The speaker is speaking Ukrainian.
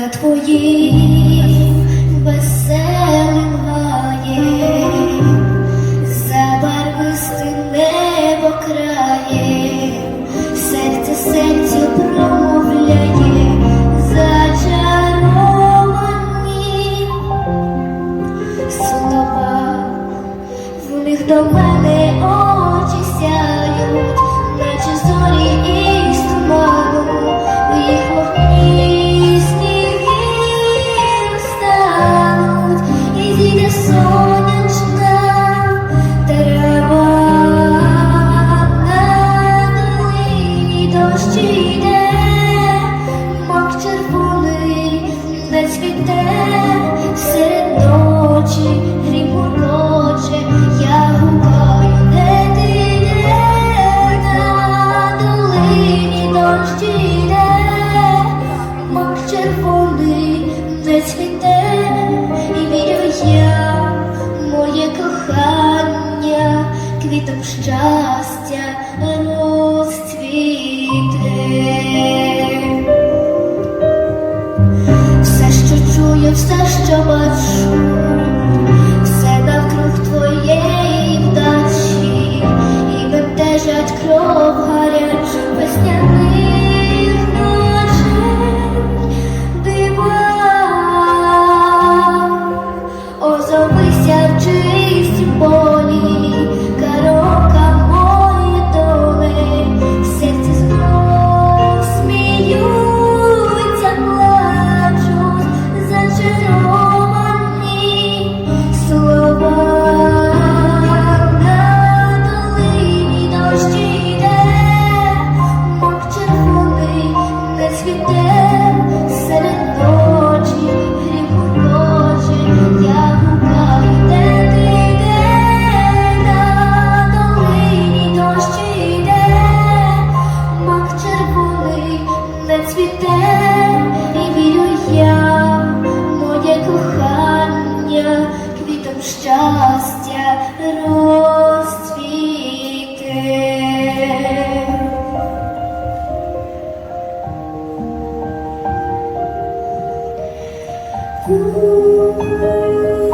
серця твоїм веселим гаєм, забарвисти небо краєм, серце серцю промовляє, зачаровані слова, в них до мене очі сяють. Щастя розцвіти. Все, що чую, все, що бачу, Ooh.